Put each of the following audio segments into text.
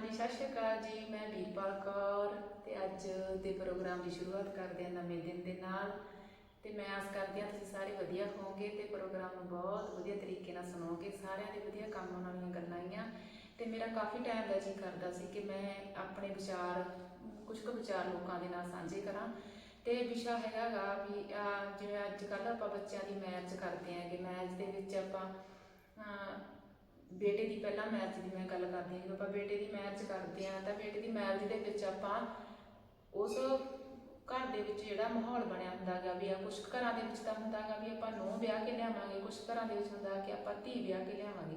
ਹਾਂਜੀ ਸਤਿ ਸ਼੍ਰੀ ਅਕਾਲ ਜੀ, ਮੈਂ ਵੀਰਪਾਲ ਕੌਰ ਤੇ ਅੱਜ ਦੇ ਪ੍ਰੋਗਰਾਮ ਦੀ ਸ਼ੁਰੂਆਤ ਕਰਦੇ ਹਾਂ ਨਵੇਂ ਦਿਨ ਦੇ ਨਾਲ। ਤੇ ਮੈਂ ਆਸ ਕਰਦੀ ਹਾਂ ਤੁਸੀਂ ਸਾਰੇ ਵਧੀਆ ਹੋਵੋਗੇ ਤੇ ਪ੍ਰੋਗਰਾਮ ਨੂੰ ਬਹੁਤ ਵਧੀਆ ਤਰੀਕੇ ਨਾਲ ਸੁਣੋਗੇ, ਸਾਰਿਆਂ ਦੇ ਵਧੀਆ ਕੰਮ ਆਉਣ ਵਾਲੀਆਂ ਗੱਲਾਂ ਆਈਆਂ। ਤੇ ਮੇਰਾ ਕਾਫੀ ਟਾਈਮ ਦਾ ਜੀ ਕਰਦਾ ਸੀ ਕਿ ਮੈਂ ਆਪਣੇ ਵਿਚਾਰ, ਕੁਝ ਕੁ ਵਿਚਾਰ ਲੋਕਾਂ ਦੇ ਨਾਲ ਸਾਂਝੇ ਕਰਾਂ। ਤੇ ਵਿਸ਼ਾ ਹੈਗਾਗਾ ਵੀ ਜਿਵੇਂ ਅੱਜ ਕੱਲ੍ਹ ਆਪਾਂ ਬੱਚਿਆਂ ਦੀ ਮੈਰਿਜ ਕਰਦੇ ਆਂਗੇ ਮੈਰਿਜ ਦੇ ਵਿੱਚ ਆਪਾਂ ਬੇਟੇ ਦੀ ਪਹਿਲਾਂ ਮੈਰਿਜ ਦੀ ਮੈਂ ਗੱਲ ਕਰਦੀ ਹਾਂ, ਜਦੋਂ ਆਪਾਂ ਬੇਟੇ ਦੀ ਮੈਰਿਜ ਕਰਦੇ ਆ ਤਾਂ ਬੇਟੇ ਦੀ ਮੈਰਿਜ ਦੇ ਵਿੱਚ ਆਪਾਂ ਉਸ ਘਰ ਦੇ ਵਿੱਚ ਜਿਹੜਾ ਮਾਹੌਲ ਬਣਿਆ ਹੁੰਦਾਗਾ ਵੀ ਆ ਕੁਝ ਘਰਾਂ ਦੇ ਵਿੱਚ ਤਾਂ ਹੁੰਦਾਗਾ ਵੀ ਆਪਾਂ ਨੂੰ ਵਿਆਹ ਕੇ ਲਿਆਵਾਂਗੇ ਕੁਝ ਘਰਾਂ ਦੇ ਵਿੱਚ ਹੁੰਦਾ ਕਿ ਆਪਾਂ ਧੀ ਵਿਆਹ ਕੇ ਲਿਆਵਾਂਗੇ।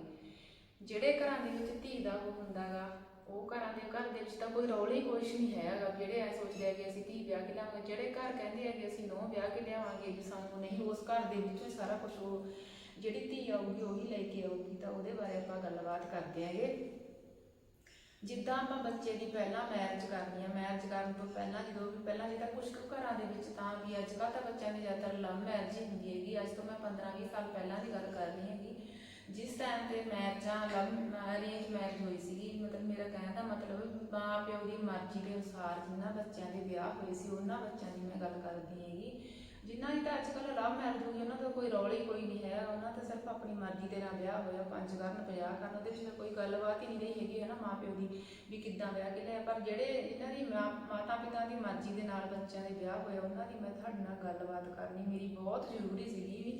ਜਿਹੜੇ ਘਰਾਂ ਦੇ ਵਿੱਚ ਧੀ ਦਾ ਉਹ ਹੁੰਦਾਗਾ ਉਹ ਘਰਾਂ ਦੇ, ਘਰ ਦੇ ਵਿੱਚ ਤਾਂ ਕੋਈ ਰੌਲੇ ਹੀ ਕੁਛ ਨਹੀਂ ਹੈਗਾ, ਜਿਹੜੇ ਐ ਸੋਚਦੇ ਆ ਕਿ ਅਸੀਂ ਧੀ ਵਿਆਹ ਕੇ ਲਿਆਵਾਂਗੇ, ਜਿਹੜੇ ਘਰ ਕਹਿੰਦੇ ਆ ਕਿ ਅਸੀਂ ਨੌ ਵਿਆਹ ਕੇ ਲਿਆਵਾਂਗੇ, ਵੀ ਸਾਨੂੰ ਨਹੀਂ, ਉਸ ਘਰ ਦੇ ਵਿੱਚ ਹੀ ਸਾਰਾ ਕੁਝ ਉਹ ਜਿਹੜੀ ਆਊਗੀ, ਉਹੀ ਲੈ ਕੇ ਆਊਗੀ, ਤਾਂ ਉਹਦੇ ਬਾਰੇ ਆਪਾਂ ਗੱਲਬਾਤ ਕਰਦੇ ਆਂਗੇ। ਜਿੱਦਾਂ ਆਪਾਂ ਬੱਚੇ ਦੀ ਪਹਿਲਾਂ ਮੈਰਿਜ ਕਰਨੀ ਆ ਮੈਰਿਜ ਕਰਨ ਤੋਂ ਪਹਿਲਾਂ ਜਦੋਂ ਵੀ, ਪਹਿਲਾਂ ਜਿਹੜਾ ਕੁਝ ਕੁ ਘਰਾਂ ਦੇ ਵਿੱਚ ਤਾਂ ਵੀ ਅੱਜ ਕੱਲ੍ਹ ਤਾਂ ਬੱਚਿਆਂ ਦੀ ਜ਼ਿਆਦਾਤਰ ਲਵ ਮੈਰਿਜ ਹੀ ਹੁੰਦੀ ਹੈਗੀ। ਅੱਜ ਤੋਂ ਮੈਂ 15-20 ਸਾਲ ਪਹਿਲਾਂ ਦੀ ਗੱਲ ਕਰ ਰਹੀ ਹੈਗੀ। ਜਿਸ ਟਾਈਮ ਤੇ ਮੈਰਿਜਾਂ ਲਵ ਅਰੇਂਜ ਮੈਰਿਜ ਹੋਈ ਸੀਗੀ, ਮਤਲਬ ਮੇਰਾ ਕਹਿਣ ਦਾ ਮਤਲਬ ਮਾਂ ਪਿਓ ਦੀ ਮਰਜ਼ੀ ਦੇ ਅਨੁਸਾਰ ਜਿਨ੍ਹਾਂ ਬੱਚਿਆਂ ਦੇ ਵਿਆਹ ਹੋਏ ਸੀ, ਉਹਨਾਂ ਬੱਚਿਆਂ ਦੀ ਮੈਂ ਗੱਲ ਕਰਦੀ ਹੈਗੀ। ਜਿਨ੍ਹਾਂ ਦੀ ਤਾਂ ਅੱਜ ਕੱਲ੍ਹ ਲਵ ਮੈਰਿਜ ਹੋ ਗਈ ਉਹਨਾਂ ਦਾ ਕੋਈ ਰੌਲਾ ਹੀ ਕੋਈ ਨਹੀਂ ਹੈ। ਉਹਨਾਂ ਤਾਂ ਸਿਰਫ ਆਪਣੀ ਮਰਜ਼ੀ ਦੇ ਨਾਲ ਵਿਆਹ ਹੋਇਆ, ਪੰਜ ਕਰਨ, ਪੰਜਾਹ ਕਰਨ। ਉਹਦੇ ਵਿੱਚ ਕੋਈ ਗੱਲਬਾਤ ਹੀ ਨਹੀਂ ਰਹੀ ਹੈਗੀ ਹੈ ਨਾ ਮਾਂ ਪਿਓ ਦੀ, ਵੀ ਕਿੱਦਾਂ ਵਿਆਹ ਕੇ ਲਿਆ ਪਰ ਜਿਹੜੇ ਇਹਨਾਂ ਦੀ ਮਾਂ- ਮਾਤਾ ਪਿਤਾ ਦੀ ਮਰਜ਼ੀ ਦੇ ਨਾਲ ਬੱਚਿਆਂ ਦੇ ਵਿਆਹ ਹੋਇਆ, ਉਹਨਾਂ ਦੀ ਮੈਂ ਤੁਹਾਡੇ ਨਾਲ ਗੱਲਬਾਤ ਕਰਨੀ ਮੇਰੀ ਬਹੁਤ ਜ਼ਰੂਰੀ ਸੀਗੀ ਵੀ,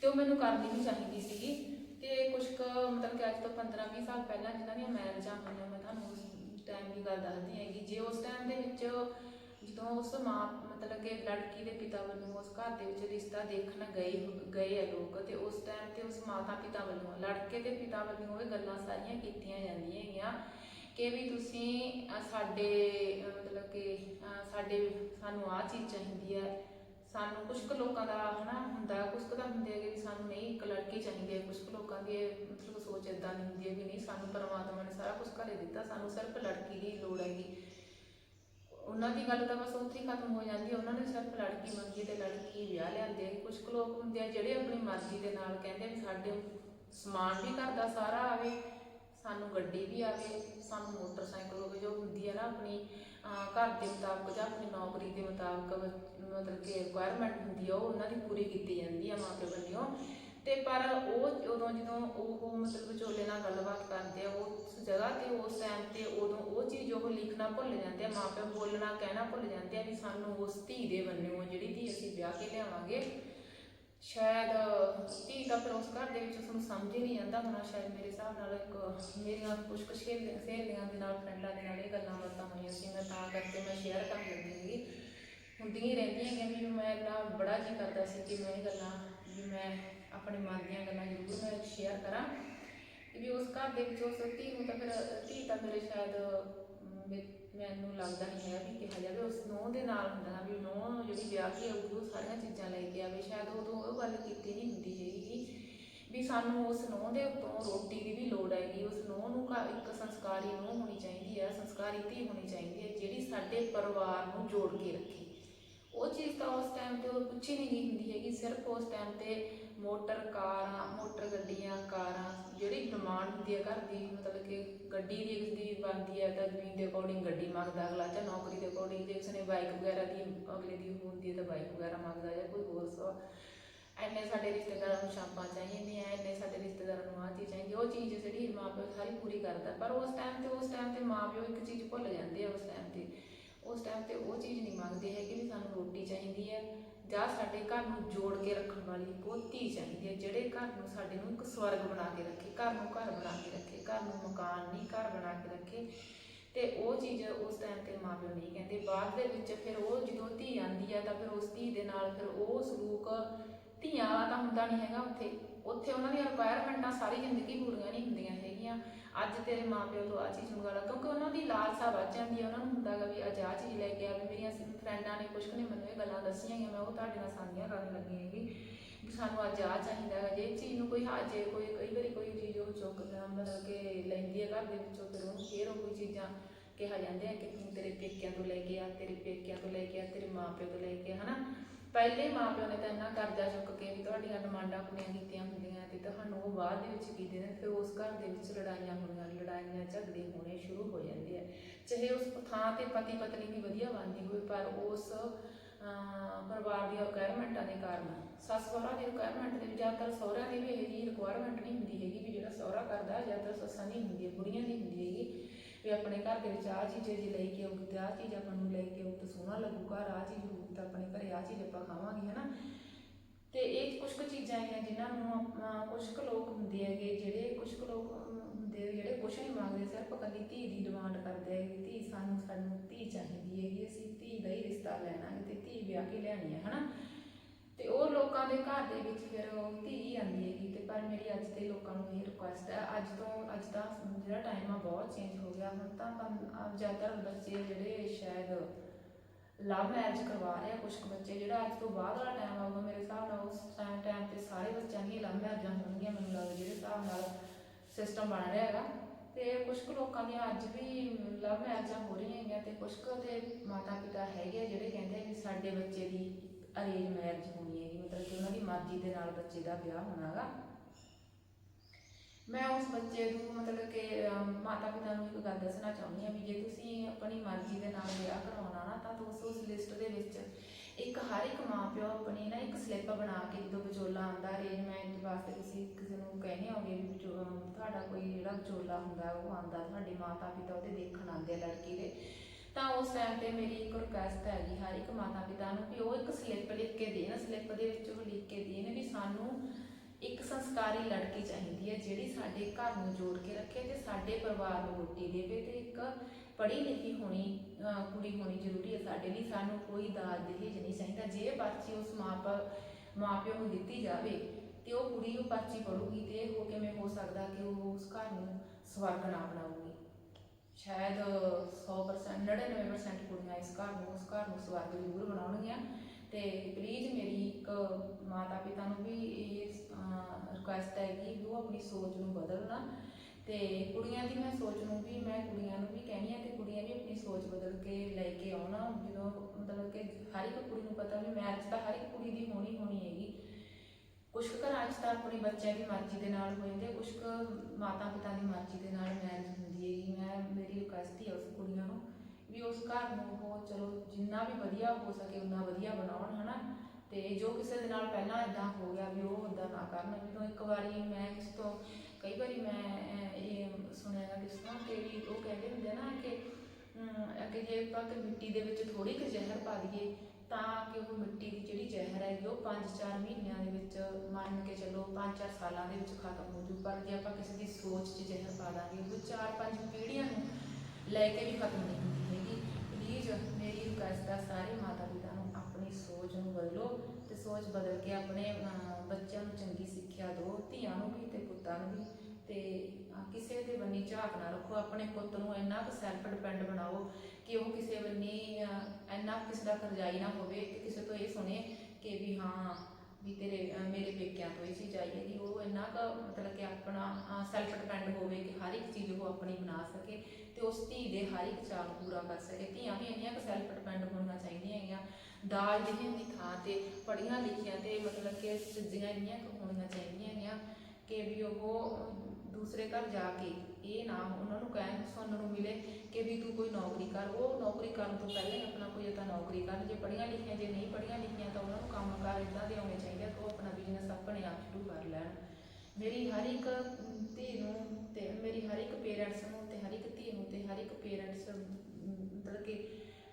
ਤੇ ਉਹ ਮੈਨੂੰ ਕਰਨੀ ਵੀ ਚਾਹੀਦੀ ਸੀਗੀ। ਤੇ ਕੁਝ ਕੁ ਮਤਲਬ ਕਿ ਅੱਜ ਤੋਂ 15 20 ਸਾਲ ਪਹਿਲਾਂ ਜਿਨ੍ਹਾਂ ਦੀਆਂ ਮੈਰਿਜਾਂ ਹੋਈਆਂ, ਮੈਂ ਤੁਹਾਨੂੰ ਉਸ ਟਾਈਮ ਦੀ ਗੱਲ ਦੱਸਦੀ ਹੈਗੀ। ਜੇ ਉਸ ਟਾਈਮ ਦੇ ਵਿੱਚ ਜਦੋਂ ਉਸ ਮਾਂ, ਮਤਲਬ ਕਿ ਲੜਕੀ ਦੇ ਪਿਤਾ ਵੱਲੋਂ ਉਸ ਘਰ ਦੇ ਵਿੱਚ ਰਿਸ਼ਤਾ ਦੇਖਣ ਗਏ ਗਏ ਆ ਲੋਕ, ਤੇ ਉਸ ਟਾਈਮ ਤੇ ਉਸ ਮਾਤਾ ਪਿਤਾ ਵੱਲੋਂ, ਲੜਕੇ ਦੇ ਪਿਤਾ ਵੱਲੋਂ ਇਹ ਗੱਲਾਂ ਸਾਰੀਆਂ ਕੀਤੀਆਂ ਜਾਂਦੀਆਂ ਹੈਗੀਆਂ ਕਿ ਵੀ ਤੁਸੀਂ ਸਾਡੇ ਮਤਲਬ ਕਿ ਸਾਡੇ, ਸਾਨੂੰ ਆਹ ਚੀਜ਼ ਚਾਹੀਦੀ ਹੈ, ਸਾਨੂੰ ਕੁਝ ਕੁ ਲੋਕਾਂ ਦਾ ਹਨਾ ਹੁੰਦਾ ਕੁਝ ਕੁ ਤਾਂ ਹੁੰਦੇ ਹੈਗੇ ਵੀ ਸਾਨੂੰ ਨਹੀਂ ਇੱਕ ਲੜਕੀ ਚਾਹੀਦੀ ਹੈ ਕੁਝ ਕੁ ਲੋਕਾਂ ਦੀ ਇਹ ਮਤਲਬ ਸੋਚ ਇਦਾਂ ਦੀ ਹੁੰਦੀ ਹੈ ਕਿ ਨਹੀਂ, ਸਾਨੂੰ ਪਰਮਾਤਮਾ ਨੇ ਸਾਰਾ ਕੁਝ ਘਰੇ ਦਿੱਤਾ, ਸਾਨੂੰ ਸਿਰਫ ਲੜਕੀ ਦੀ ਲੋੜ ਹੈਗੀ। ਉਹਨਾਂ ਦੀ ਗੱਲ ਤਾਂ ਬਸ ਉੱਥੇ ਹੀ ਖਤਮ ਹੋ ਜਾਂਦੀ ਹੈ ਉਹਨਾਂ ਨੇ ਸਿਰਫ ਲੜਕੀ ਮੰਗੀ ਤੇ ਲੜਕੀ ਵਿਆਹ ਲਿਆਂਦੇ ਆ। ਕੁਝ ਕੁ ਲੋਕ ਹੁੰਦੇ ਆ ਜਿਹੜੇ ਆਪਣੀ ਮਰਜ਼ੀ ਦੇ ਨਾਲ ਕਹਿੰਦੇ ਵੀ ਸਾਡੇ ਸਮਾਨ ਵੀ ਘਰ ਦਾ ਸਾਰਾ ਆਵੇ, ਸਾਨੂੰ ਗੱਡੀ ਵੀ ਆਵੇ, ਸਾਨੂੰ ਮੋਟਰਸਾਈਕਲ ਹੋਵੇ, ਜੋ ਹੁੰਦੀ ਹੈ ਨਾ ਆਪਣੀ ਘਰ ਦੇ ਮੁਤਾਬਕ ਜਾਂ ਆਪਣੀ ਨੌਕਰੀ ਦੇ ਮੁਤਾਬਕ, ਮਤਲਬ ਕਿ ਰਿਕੁਆਇਰਮੈਂਟ ਹੁੰਦੀ ਆ, ਉਹ ਉਹਨਾਂ ਦੀ ਪੂਰੀ ਕੀਤੀ ਜਾਂਦੀ ਆ ਮਾਪੇ ਵੱਲੋਂ। ਤੇ ਪਰ ਉਹ ਉਦੋਂ ਜਦੋਂ ਉਹ ਮਤਲਬ ਵਿਚੋਲੇ ਨਾਲ ਗੱਲਬਾਤ ਕਰਦੇ ਆ, ਉਸ ਜਗ੍ਹਾ ਤੇ, ਉਸ ਟਾਈਮ ਤੇ ਉਦੋਂ ਉਹ ਚੀਜ਼ ਉਹ ਲਿਖਣਾ ਭੁੱਲ ਜਾਂਦੇ ਆ, ਮਾਂ ਪਿਓ ਬੋਲਣਾ, ਕਹਿਣਾ ਭੁੱਲ ਜਾਂਦੇ ਆ ਵੀ ਸਾਨੂੰ ਉਸ ਧੀ ਦੇ ਬੰਨਿਓ, ਜਿਹੜੀ ਧੀ ਅਸੀਂ ਵਿਆਹ ਕੇ ਲਿਆਵਾਂਗੇ। ਸ਼ਾਇਦ ਧੀ ਤਾਂ ਫਿਰ ਉਸ ਘਰ ਦੇ ਵਿੱਚ ਉਸਨੂੰ ਸਮਝ ਹੀ ਨਹੀਂ ਜਾਂਦਾ ਹੋਣਾ, ਸ਼ਾਇਦ ਮੇਰੇ ਹਿਸਾਬ ਨਾਲ ਇੱਕ ਮੇਰੀਆਂ ਕੁਝ ਕੁ ਸਹੇਲੀਆਂ ਦੇ ਨਾਲ, ਫਰੈਂਡਾਂ ਦੇ ਨਾਲ ਇਹ ਗੱਲਾਂ ਬਾਤਾਂ ਹੋਈਆਂ ਸੀ, ਮੈਂ ਤਾਂ ਕਰਕੇ ਮੈਂ ਸ਼ੇਅਰ ਕਰ ਲੈਂਦੀ ਸੀਗੀ ਹੁੰਦੀਆਂ ਹੀ ਰਹਿੰਦੀਆਂ ਹੈਗੀਆਂ ਵੀ ਮੈਂ ਇੰਨਾ ਬੜਾ ਜੀ ਕਰਦਾ ਸੀ ਕਿ ਮੈਂ ਇਹ ਗੱਲਾਂ ਵੀ ਮੈਂ ਆਪਣੇ ਮਨ ਦੀਆਂ ਗੱਲਾਂ ਜ਼ਰੂਰ ਮੈਂ ਸ਼ੇਅਰ ਕਰਾਂ ਵੀ ਉਸ ਘਰ ਦੇ ਵਿੱਚ ਉਸ ਧੀ ਨੂੰ ਤਾਂ ਫਿਰ, ਧੀ ਤਾਂ ਮੇਰੇ ਸ਼ਾਇਦ ਮੈਨੂੰ ਲੱਗਦਾ ਨਹੀਂ ਹੈ ਵੀ ਕਿਹਾ ਜਾਵੇ, ਉਸ ਨੂੰਹ ਦੇ ਨਾਲ ਹੁੰਦਾ ਨਾ ਵੀ ਨੂੰਹ ਜਿਹੜੀ ਵਿਆਹ ਕੇ ਆਊਗੀ, ਉਹ ਸਾਰੀਆਂ ਚੀਜ਼ਾਂ ਲੈ ਕੇ ਆਵੇ, ਸ਼ਾਇਦ ਉਦੋਂ ਉਹ ਗੱਲ ਕੀਤੀ ਨਹੀਂ ਹੁੰਦੀ ਹੈਗੀ ਵੀ ਸਾਨੂੰ ਉਸ ਨੂੰਹ ਦੇ ਉੱਤੋਂ ਰੋਟੀ ਦੀ ਵੀ ਲੋੜ ਹੈਗੀ, ਉਸ ਨੂੰਹ ਨੂੰ ਘਰ, ਇੱਕ ਸੰਸਕਾਰੀ ਨੂੰਹ ਹੋਣੀ ਚਾਹੀਦੀ ਹੈ ਸੰਸਕਾਰੀ ਧੀ ਹੋਣੀ ਚਾਹੀਦੀ ਹੈ ਜਿਹੜੀ ਸਾਡੇ ਪਰਿਵਾਰ ਨੂੰ ਜੋੜ ਕੇ ਰੱਖੇ। ਉਹ ਚੀਜ਼ ਤਾਂ ਉਸ ਟਾਈਮ ਤੇ ਉਹ ਪੁੱਛੀ ਨਹੀਂ ਗਈ ਹੁੰਦੀ ਹੈਗੀ, ਸਿਰਫ ਉਸ ਟਾਈਮ ਤੇ ਮੋਟਰ ਕਾਰਾਂ, ਮੋਟਰ ਗੱਡੀਆਂ, ਕਾਰਾਂ ਜਿਹੜੀ ਡਿਮਾਂਡ ਹੁੰਦੀ ਹੈ ਘਰ ਦੀ, ਮਤਲਬ ਕਿ ਗੱਡੀ ਦੀ ਦੀ ਬਣਦੀ ਹੈ ਤਾਂ ਜ਼ਮੀਨ ਦੇ ਅਕੋਰਡਿੰਗ ਗੱਡੀ ਮੰਗਦਾ, ਅਗਲਾ ਜਾਂ ਨੌਕਰੀ ਦੇ ਅਕੋਰਡਿੰਗ ਜੇ ਉਸਨੇ ਬਾਈਕ ਵਗੈਰਾ ਦੀ, ਅਗਲੇ ਦੀ ਹੁੰਦੀ ਹੈ ਤਾਂ ਬਾਈਕ ਵਗੈਰਾ ਮੰਗਦਾ ਜਾਂ ਕੋਈ ਹੋਰ ਸੋ ਐਨੇ ਸਾਡੇ ਰਿਸ਼ਤੇਦਾਰਾਂ ਨੂੰ ਸ਼ਾਪਾਂ ਚਾਹੀਦੀਆਂ ਐਨੇ ਸਾਡੇ ਰਿਸ਼ਤੇਦਾਰਾਂ ਨੂੰ ਆਹ ਚੀਜ਼ ਚਾਹੀਦੀ ਉਹ ਚੀਜ਼ ਜਿਹੜੀ ਮਾਂ ਪਿਓ ਸਾਰੀ ਪੂਰੀ ਕਰਦਾ, ਪਰ ਉਸ ਟਾਈਮ ਤੇ, ਉਸ ਟਾਈਮ ਤੇ ਮਾਂ ਪਿਓ ਇੱਕ ਚੀਜ਼ ਭੁੱਲ ਜਾਂਦੇ ਆ ਉਸ ਟਾਈਮ ਤੇ। ਉਸ ਟਾਈਮ ਤੇ ਉਹ ਚੀਜ਼ ਨਹੀਂ ਮੰਗਦੇ ਹੈਗੇ ਵੀ ਸਾਨੂੰ ਰੋਟੀ ਚਾਹੀਦੀ ਹੈ ਜਾਂ ਸਾਡੇ ਘਰ ਨੂੰ ਜੋੜ ਕੇ ਰੱਖਣ ਵਾਲੀ ਪੋਤੀ ਚਾਹੀਦੀ ਹੈ, ਜਿਹੜੇ ਘਰ ਨੂੰ ਸਾਡੇ ਨੂੰ ਇੱਕ ਸਵਰਗ ਬਣਾ ਕੇ ਰੱਖੇ, ਘਰ ਨੂੰ ਘਰ ਬਣਾ ਕੇ ਰੱਖੇ, ਘਰ ਨੂੰ ਮਕਾਨ ਨਹੀਂ, ਘਰ ਬਣਾ ਕੇ ਰੱਖੇ, ਤੇ ਉਹ ਚੀਜ਼ ਉਸ ਟਾਈਮ ਤੇ ਮਾਂ ਪਿਓ ਨਹੀਂ ਕਹਿੰਦੇ। ਬਾਅਦ ਦੇ ਵਿੱਚ ਫਿਰ ਉਹ ਜਦੋਂ ਧੀ ਆਂਦੀ ਹੈ ਤਾਂ ਫਿਰ ਉਸ ਧੀ ਦੇ ਨਾਲ ਫਿਰ ਉਹ ਸਲੂਕ ਧੀਆਂ ਵਾਲਾ ਤਾਂ ਹੁੰਦਾ ਨਹੀਂ ਹੈਗਾ ਉੱਥੇ। ਉੱਥੇ ਉਹਨਾਂ ਦੀਆਂ ਰਿਕੁਆਇਰਮੈਂਟਾਂ ਸਾਰੀ ਜ਼ਿੰਦਗੀ ਪੂਰੀਆਂ ਨਹੀਂ ਹੁੰਦੀਆਂ ਹੈਗੀਆਂ। ਅੱਜ ਤੇਰੇ ਮਾਪਿਓ ਤੋਂ ਆ ਚੀਜ਼ ਮੰਗਾ ਲਾ। ਕਿਉਂਕਿ ਉਹਨਾਂ ਦੀ ਲਾਲਸਾ ਵੱਧ ਜਾਂਦੀ ਹੈ। ਉਹਨਾਂ ਨੂੰ ਹੁੰਦਾਗਾ ਵੀ ਅੱਜ ਆਹ ਚੀਜ਼ ਲੈ ਕੇ ਆ ਵੀ ਮੇਰੀਆਂ ਫਰੈਂਡਾਂ ਨੇ ਕੁਛ ਕੁ ਨੇ ਮੈਨੂੰ ਇਹ ਗੱਲਾਂ ਦੱਸੀਆਂ ਹੈਗੀਆਂ ਮੈਂ ਉਹ ਤੁਹਾਡੇ ਨਾਲ ਸਾਂਝੀਆਂ ਕਰਨ ਲੱਗੀ ਹੈਗੀ ਵੀ ਸਾਨੂੰ ਅੱਜ ਆਹ ਚਾਹੀਦਾ ਹੈ ਜੇ ਇਹ ਚੀਜ਼ ਨੂੰ ਕੋਈ ਹਾਜੇ ਕੋਈ ਕਈ ਵਾਰੀ ਕੋਈ ਚੀਜ਼ ਉਹ ਚੁੱਕਦਾ ਮਤਲਬ ਕਿ ਲੈਂਦੀ ਹੈ ਘਰ ਦੇ ਵਿੱਚੋਂ ਫਿਰ ਉਹਨੂੰ ਫੇਰ ਉਹ ਕੋਈ ਚੀਜ਼ਾਂ ਕਿਹਾ ਜਾਂਦੇ ਆ ਕਿ ਤੂੰ ਤੇਰੇ ਪੇਕਿਆਂ ਤੋਂ ਲੈ ਕੇ ਆ ਤੇਰੇ ਪੇਕਿਆਂ ਤੋਂ ਲੈ ਕੇ ਆ ਤੇਰੇ ਮਾਪਿਓ ਤੋਂ ਲੈ ਕੇ ਆ, ਹਨਾ? ਪਹਿਲੇ ਮਾਪਿਓ ਨੇ ਤਾਂ ਇੰਨਾ ਕਰਜ਼ਾ ਚੁੱਕ ਕੇ ਵੀ ਤੁਹਾਡੀਆਂ ਡਿਮਾਂਡਾਂ ਪੂਰੀਆਂ ਕੀਤੀਆਂ ਹੁੰਦੀਆਂ ਤੇ ਤੁਹਾਨੂੰ ਉਹ ਬਾਅਦ ਦੇ ਵਿੱਚ ਕੀ ਦੇ ਫਿਰ ਉਸ ਘਰ ਦੇ ਵਿੱਚ ਲੜਾਈਆਂ ਹੋਣੀਆਂ, ਲੜਾਈਆਂ, ਝਗੜੇ ਹੋਣੇ ਸ਼ੁਰੂ ਹੋ ਜਾਂਦੇ ਚਾਹੇ ਉਸ ਥਾਂ ਤੇ ਪਤੀ ਪਤਨੀ ਦੀ ਵਧੀਆ ਬਣਦੀ ਹੋਵੇ, ਪਰ ਉਸ ਪਰਿਵਾਰ ਦੀਆਂ ਰਿਕੁਆਇਰਮੈਂਟਾਂ ਦੇ ਕਾਰਨ, ਸੱਸ ਸਹੁਰਾ ਦੀ ਰਿਕੁਆਇਰਮੈਂਟ ਦੇ ਵਿੱਚ ਜ਼ਿਆਦਾਤਰ ਸਹੁਰਿਆਂ ਦੀ ਵੀ ਇਹ ਰਿਕੁਆਇਰਮੈਂਟ ਨਹੀਂ ਹੁੰਦੀ ਹੈਗੀ ਵੀ ਜਿਹੜਾ ਸਹੁਰਾ ਕਰਦਾ, ਜ਼ਿਆਦਾਤਰ ਸੱਸਾਂ ਨਹੀਂ ਹੁੰਦੀ ਹੈ ਬੁੜੀਆਂ ਦੀ ਹੁੰਦੀ ਹੈਗੀ। ਵੀ ਆਪਣੇ ਘਰ ਦੇ ਵਿੱਚ ਆਹ ਚੀਜ਼ ਜੇ ਲੈ ਕੇ ਆਉਗੀ ਤੇ ਆਹ ਚੀਜ਼ ਆਪਾਂ ਨੂੰ ਲੈ ਕੇ ਆਉ ਤਾਂ ਸੋਹਣਾ ਲੱਗੂਗਾ ਆਹ ਚੀਜ਼ ਹੋਊ ਤਾਂ ਆਪਣੇ ਘਰੇ ਆਹ ਚੀਜ਼ ਆਪਾਂ ਖਾਵਾਂਗੇ, ਹਨਾ? ਤੇ ਇਹ ਕੁਝ ਕੁ ਚੀਜ਼ਾਂ ਹੈਗੀਆਂ ਜਿਨ੍ਹਾਂ ਨੂੰ ਆਪਾਂ ਕੁਝ ਕੁ ਲੋਕ ਹੁੰਦੇ ਹੈਗੇ, ਜਿਹੜੇ ਕੁਝ ਕੁ ਲੋਕ ਹੁੰਦੇ ਜਿਹੜੇ ਕੁਝ ਨਹੀਂ ਮੰਗਦੇ, ਸਿਰਫ ਇਕੱਲੀ ਧੀ ਦੀ ਡਿਮਾਂਡ ਕਰਦੇ ਹੈਗੇ, ਧੀ ਸਾਨੂੰ ਸਾਨੂੰ ਧੀ ਚਾਹੀਦੀ ਹੈਗੀ, ਅਸੀਂ ਧੀ ਦਾ ਹੀ ਰਿਸ਼ਤਾ ਲੈਣਾ ਹੈ ਤੇ ਧੀ ਵਿਆਹ ਕੇ ਲਿਆਉਣੀ ਹੈ, ਹਨਾ? ਤੇ ਉਹ ਲੋਕਾਂ ਦੇ ਘਰ ਦੇ ਵਿੱਚ ਫਿਰ ਉਹ ਧੀ ਆਂਦੀ ਹੈਗੀ ਤੇ ਪਰ ਮੇਰੀ ਅੱਜ ਦੇ ਲੋਕਾਂ ਨੂੰ ਇਹ ਰਿਕੁਐਸਟ ਹੈ, ਅੱਜ ਤੋਂ, ਅੱਜ ਦਾ ਜਿਹੜਾ ਟਾਈਮ ਆ ਬਹੁਤ ਚੇਂਜ ਹੋ ਗਿਆ। ਹੁਣ ਤਾਂ ਪੰ- ਜ਼ਿਆਦਾਤਰ ਬੱਚੇ ਜਿਹੜੇ ਸ਼ਾਇਦ ਲਵ ਮੈਰਿਜ ਕਰਵਾ ਰਹੇ ਆ ਕੁਝ ਕੁ ਬੱਚੇ, ਜਿਹੜਾ ਅੱਜ ਤੋਂ ਬਾਅਦ ਵਾਲਾ ਟਾਈਮ ਆਊਗਾ ਮੇਰੇ ਹਿਸਾਬ ਨਾਲ ਉਸ ਟਾਈਮ ਟਾਈਮ ਤੇ ਸਾਰੇ ਬੱਚਿਆਂ ਦੀਆਂ ਲਵ ਮੈਰਿਜਾਂ ਹੋਣਗੀਆਂ, ਮੈਨੂੰ ਲੱਗਦਾ ਜਿਹੜੇ ਹਿਸਾਬ ਨਾਲ ਸਿਸਟਮ ਬਣ ਰਿਹਾ ਹੈਗਾ। ਤੇ ਕੁਝ ਕੁ ਲੋਕਾਂ ਦੀਆਂ ਅੱਜ ਵੀ ਲਵ ਮੈਰਿਜਾਂ ਹੋ ਰਹੀਆਂ ਹੈਗੀਆਂ ਤੇ ਕੁਝ ਕੁ ਦੇ ਮਾਤਾ ਪਿਤਾ ਹੈਗੇ ਆ ਜਿਹੜੇ ਕਹਿੰਦੇ ਆ ਸਾਡੇ ਬੱਚੇ ਦੀ ਅਰੇਂਜ ਮੈਰਿਜ ਹੋਣੀ ਹੈਗੀ, ਮਤਲਬ ਕਿ ਉਹਨਾਂ ਦੀ ਮਰਜ਼ੀ ਦੇ ਨਾਲ ਬੱਚੇ ਦਾ ਵਿਆਹ ਹੋਣਾਗਾ ਮੈਂ ਉਸ ਬੱਚੇ ਨੂੰ ਮਤਲਬ ਕਿ ਮਾਤਾ ਪਿਤਾ ਨੂੰ ਇੱਕ ਗੱਲ ਦੱਸਣਾ ਚਾਹੁੰਦੀ ਹਾਂ ਵੀ ਜੇ ਤੁਸੀਂ ਆਪਣੀ ਮਰਜ਼ੀ ਦੇ ਨਾਲ ਵਿਆਹ ਕਰਵਾਉਣਾ ਨਾ, ਤਾਂ ਤੁਸੀਂ ਉਸ ਲਿਸਟ ਦੇ ਵਿੱਚ ਇੱਕ ਹਰ ਇੱਕ ਮਾਂ ਪਿਓ ਆਪਣੀ ਨਾ ਇੱਕ ਸਲਿੱਪ ਬਣਾ ਕੇ, ਜਦੋਂ ਵਿਚੋਲਾ ਆਉਂਦਾ ਅਰੇਂਜਮੈਂਟ ਵਾਸਤੇ ਤੁਸੀਂ ਕਿਸੇ ਨੂੰ ਕਹਿੰਦੇ ਹੋਗੇ ਵੀ ਤੁਹਾਡਾ ਕੋਈ ਜਿਹੜਾ ਵਿਚੋਲਾ ਹੁੰਦਾ, ਉਹ ਆਉਂਦਾ ਤੁਹਾਡੇ ਮਾਤਾ ਪਿਤਾ ਉਹਦੇ ਦੇਖਣ ਆਉਂਦੇ ਆ ਲੜਕੀ ਦੇ, ਤਾਂ ਉਸ ਟਾਈਮ ਤੇ ਮੇਰੀ ਇੱਕ ਰਿਕੁਐਸਟ ਹੈਗੀ ਹਰ ਇੱਕ ਮਾਤਾ ਪਿਤਾ ਨੂੰ ਵੀ ਉਹ ਇੱਕ ਸਲਿੱਪ ਲਿਖ ਕੇ ਦੇਣ ਸਲਿੱਪ ਦੇ ਵਿੱਚ ਉਹ ਲਿਖ ਕੇ ਦੇਣ ਵੀ ਸਾਨੂੰ ਇੱਕ ਸੰਸਕਾਰੀ ਲੜਕੀ ਚਾਹੀਦੀ ਹੈ ਜਿਹੜੀ ਸਾਡੇ ਘਰ ਨੂੰ ਜੋੜ ਕੇ ਰੱਖੇ ਤੇ ਸਾਡੇ ਪਰਿਵਾਰ ਨੂੰ ਰੋਟੀ ਦੇਵੇ ਤੇ ਇੱਕ ਪੜ੍ਹੀ ਲਿਖੀ ਹੋਣੀ ਕੁੜੀ ਹੋਣੀ ਜ਼ਰੂਰੀ ਹੈ। ਸਾਡੇ ਲਈ ਸਾਨੂੰ ਕੋਈ ਦਾਜ ਦਹੇਜ ਨਹੀਂ ਚਾਹੀਦਾ। ਜੇ ਬੱਚੀ ਉਸ ਮਾਪੇ ਮਾਪਿਓ ਨੂੰ ਦਿੱਤੀ ਜਾਵੇ ਤੇ ਉਹ ਕੁੜੀ ਉਹ ਬੱਚੀ ਪੜੂਗੀ ਤੇ ਇਹ ਹੋ ਕਿਵੇਂ ਹੋ ਸਕਦਾ ਕਿ ਉਹ ਉਸ ਘਰ ਨੂੰ ਸਵਰਗ ਨਾ ਬਣਾਊਗੀ? ਸ਼ਾਇਦ 100% 99% ਕੁੜੀਆਂ ਇਸ ਘਰ ਨੂੰ, ਉਸ ਘਰ ਨੂੰ ਸਵਰਗ ਜ਼ਰੂਰ ਬਣਾਉਣਗੀਆਂ। ਤੇ ਪਲੀਜ਼ ਮੇਰੀ ਇੱਕ ਰਿਕੁਐਸਟ ਹੈਗੀ ਕਿ ਉਹ ਆਪਣੀ ਸੋਚ ਨੂੰ ਬਦਲਣਾ। ਤੇ ਕੁੜੀਆਂ ਦੀ ਮੈਂ ਸੋਚ ਨੂੰ ਵੀ, ਮੈਂ ਕੁੜੀਆਂ ਨੂੰ ਵੀ ਕਹਿਣੀ ਆ ਤੇ ਕੁੜੀਆਂ ਵੀ ਆਪਣੀ ਸੋਚ ਬਦਲ ਕੇ ਲੈ ਕੇ ਆਉਣਾ। ਜਦੋਂ ਮਤਲਬ ਕਿ ਹਰ ਇੱਕ ਕੁੜੀ ਨੂੰ ਪਤਾ ਵੀ ਮੈਰਿਜ ਤਾਂ ਹਰ ਇੱਕ ਕੁੜੀ ਦੀ ਹੋਣੀ ਹੋਣੀ ਹੈਗੀ। ਕੁਝ ਘਰਾਂ 'ਚ ਤਾਂ ਆਪਣੇ ਬੱਚਿਆਂ ਦੀ ਮਰਜ਼ੀ ਦੇ ਨਾਲ ਹੋ ਜਾਂਦੇ ਕੁਝ ਕੁ ਮਾਤਾ ਪਿਤਾ ਦੀ ਮਰਜ਼ੀ ਦੇ ਨਾਲ ਮੈਰਿਜ ਹੁੰਦੀ ਹੈਗੀ। ਮੈਂ, ਮੇਰੀ ਰਿਕੁਐਸਟ ਹੀ ਆ ਉਸ ਕੁੜੀਆਂ ਨੂੰ ਵੀ ਉਸ ਘਰ ਨੂੰ ਉਹ ਚਲੋ ਜਿੰਨਾ ਵੀ ਵਧੀਆ ਹੋ ਸਕੇ ਉਨਾ ਵਧੀਆ ਬਣਾਉਣ, ਹਨਾ? ਤੇ ਜੋ ਕਿਸੇ ਦੇ ਨਾਲ ਪਹਿਲਾਂ ਇਦਾਂ ਹੋ ਗਿਆ ਵੀ ਉਹ ਇਦਾਂ ਨਾ ਕਰਨ ਜਦੋਂ ਇੱਕ ਵਾਰੀ ਮੈਂ ਕਿਸ ਤੋਂ ਕਈ ਵਾਰੀ ਮੈਂ ਇਹ ਸੁਣਿਆ ਕਿਸ ਤੋਂ ਕਿ ਵੀ ਉਹ ਕਹਿੰਦੇ ਹੁੰਦੇ ਨਾ ਕਿ ਅਮ, ਕਿ ਜੇ ਆਪਾਂ ਕਿ ਮਿੱਟੀ ਦੇ ਵਿੱਚ ਥੋੜੀ ਕੁ ਜ਼ਹਿਰ ਪਾ ਦਈਏ ਤਾਂ ਕਿ ਉਹ ਮਿੱਟੀ ਦੀ ਜਿਹੜੀ ਜ਼ਹਿਰ ਹੈਗੀ ਉਹ 5-4 ਮਹੀਨਿਆਂ ਦੇ ਵਿੱਚ ਮੰਨ ਕੇ ਚੱਲੋ 5-4 ਸਾਲਾਂ ਦੇ ਵਿੱਚ ਖਤਮ ਹੋ ਜੂ। ਪਰ ਜੇ ਆਪਾਂ ਕਿਸੇ ਦੀ ਸੋਚ 'ਚ ਜ਼ਹਿਰ ਪਾ ਦਾਂਗੇ ਉਹ 4-5 ਪੀੜ੍ਹੀਆਂ ਨੂੰ ਲੈ ਕੇ ਵੀ ਖਤਮ ਨਹੀਂ ਹੁੰਦੀ ਹੈਗੀ। ਪਲੀਜ਼ ਮੇਰੀ ਰਿਕੁਐਸਟ ਆ ਸਾਰੇ ਮਾਤਾ ਪਿਤਾ ਆਪਣੀ ਸੋਚ ਨੂੰ ਬਦਲੋ ਤੇ ਸੋਚ ਬਦਲ ਕੇ ਆਪਣੇ ਬੱਚਿਆਂ ਨੂੰ ਚੰਗੀ ਸਿੱਖਿਆ ਦਿਓ, ਧੀਆਂ ਨੂੰ ਵੀ ਤੇ ਪੁੱਤਾਂ ਨੂੰ ਵੀ ਤੇ ਕਿਸੇ ਦੇ ਬੰਨੀ ਝਾਕ ਨਾ ਰੱਖੋ, ਆਪਣੇ ਪੁੱਤ ਨੂੰ ਇੰਨਾ ਕੁ ਸੈਲਫ ਡਿਪੈਂਡ ਬਣਾਓ ਕਿ ਉਹ ਕਿਸੇ ਬੰਨੀ ਇੰਨਾ ਕੁ ਕਿਸੇ ਦਾ ਕਰਜ਼ਾਈ ਨਾ ਹੋਵੇ ਕਿ ਕਿਸੇ ਤੋਂ ਇਹ ਸੁਣੇ ਕਿ ਵੀ ਹਾਂ, ਵੀ ਤੇਰੇ ਮੇਰੇ ਪੇਕਿਆਂ ਤੋਂ ਇਹ ਚੀਜ਼ ਆਈ ਹੈ ਕਿ ਉਹ ਇੰਨਾ ਕੁ ਮਤਲਬ ਕਿ ਆਪਣਾ ਸੈਲਫ ਡਿਪੈਂਡ ਹੋਵੇ ਕਿ ਹਰ ਇੱਕ ਚੀਜ਼ ਉਹ ਆਪਣੀ ਬਣਾ ਸਕੇ ਤੇ ਉਸ ਧੀ ਦੇ ਹਰ ਇੱਕ ਚਾਅ ਨੂੰ ਪੂਰਾ ਕਰ ਸਕੇ। ਧੀਆਂ ਵੀ ਇੰਨੀਆਂ ਕੁ ਸੈਲਫ ਡਿਪੈਂਡ ਹੋਣੀਆਂ ਚਾਹੀਦੀਆਂ ਹੈਗੀਆਂ। ਦਾਜ ਦੇਣ ਦੀ ਥਾਂ ਤੇ ਪੜ੍ਹੀਆਂ ਲਿਖੀਆਂ ਤੇ ਮਤਲਬ ਕਿ ਸਿੱਧੀਆਂ ਇੰਨੀਆਂ ਕੁ ਹੋਣੀਆਂ ਚਾਹੀਦੀਆਂ ਹੈਗੀਆਂ ਕਿ ਵੀ ਉਹ ਦੂਸਰੇ ਘਰ ਜਾ ਕੇ ਇਹ ਨਾ ਉਹਨਾਂ ਨੂੰ ਕਹਿਣ, ਸੁਣਨ ਨੂੰ ਮਿਲੇ ਕਿ ਵੀ ਤੂੰ ਕੋਈ ਨੌਕਰੀ ਕਰ। ਉਹ ਨੌਕਰੀ ਕਰਨ ਤੋਂ ਪਹਿਲਾਂ ਹੀ ਆਪਣਾ ਕੋਈ ਤਾਂ ਨੌਕਰੀ ਕਰ ਜੇ ਪੜ੍ਹੀਆਂ ਲਿਖੀਆਂ, ਜੇ ਨਹੀਂ ਪੜ੍ਹੀਆਂ ਲਿਖੀਆਂ ਤਾਂ ਉਹਨਾਂ ਨੂੰ ਕੰਮ ਕਾਰ ਇਦਾਂ ਦੇ ਆਉਣੇ ਚਾਹੀਦੇ ਆ ਕਿ ਉਹ ਆਪਣਾ ਬਿਜ਼ਨਸ ਆਪਣੇ ਆਪ ਸ਼ੁਰੂ ਕਰ ਲੈਣ। ਮੇਰੀ ਹਰ ਇੱਕ ਧੀ ਨੂੰ ਤੇ ਮੇਰੀ ਹਰ ਇੱਕ ਪੇਰੈਂਟਸ ਨੂੰ ਤੇ ਹਰ ਇੱਕ ਧੀ ਨੂੰ ਤੇ ਹਰ ਇੱਕ ਪੇਰੈਂਟਸ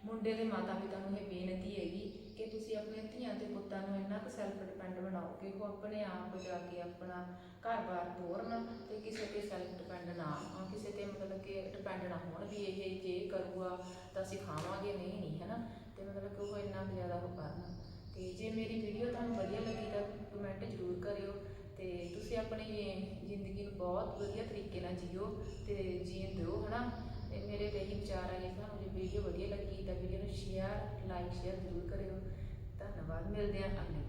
ਮੁੰਡੇ ਦੇ ਮਾਤਾ ਪਿਤਾ ਨੂੰ ਇਹ ਬੇਨਤੀ ਹੈਗੀ ਕਿ ਤੁਸੀਂ ਆਪਣੇ ਧੀਆਂ ਤੇ ਪੁੱਤਾਂ ਨੂੰ ਇੰਨਾ ਕੁ ਸੈਲਫ ਡਿਪੈਂਡ ਬਣਾਓ ਕਿ ਉਹ ਆਪਣੇ ਆਪ ਜਾ ਕੇ ਆਪਣਾ ਘਰ-ਬਾਰ ਤੋਰਨ ਤੇ ਕਿਸੇ ਤੇ ਸੈਲਫ ਡਿਪੈਂਡ ਨਾ ਹੋਣ, ਕਿਸੇ ਤੇ ਮਤਲਬ ਕਿ ਡਿਪੈਂਡ ਨਾ ਹੋਣ ਵੀ ਇਹ ਜੇ ਕਰੂਗਾ ਤਾਂ ਸਿਖਾਵਾਂਗੇ, ਨਹੀਂ ਨਹੀਂ ਹੈ ਨਾ ਤੇ ਮਤਲਬ ਕਿ ਉਹ ਇੰਨਾ ਕੁ ਜ਼ਿਆਦਾ ਉਹ ਕਰਨ। ਤੇ ਜੇ ਮੇਰੀ ਵੀਡੀਓ ਤੁਹਾਨੂੰ ਵਧੀਆ ਲੱਗੀ ਤਾਂ ਕਮੈਂਟ ਜ਼ਰੂਰ ਕਰਿਓ ਤੇ ਤੁਸੀਂ ਆਪਣੀ ਜ਼ਿੰਦਗੀ ਨੂੰ ਬਹੁਤ ਵਧੀਆ ਤਰੀਕੇ ਨਾਲ ਜੀਓ ਤੇ ਜੀਣ ਦਿਓ, ਹਨਾ? ਤੇ ਮੇਰੇ ਤੇ ਇਹੀ ਵਿਚਾਰ ਆ ਜੇ ਤੁਹਾਨੂੰ ਜੇ ਵੀਡੀਓ ਵਧੀਆ ਲੱਗੀ ਤਾਂ ਵੀਡੀਓ ਨੂੰ ਸ਼ੇਅਰ ਲਾਈਕ ਸ਼ੇਅਰ ਜ਼ਰੂਰ ਕਰਿਓ। ਧੰਨਵਾਦ, ਮਿਲਦੇ ਹਾਂ ਅਗਲੀ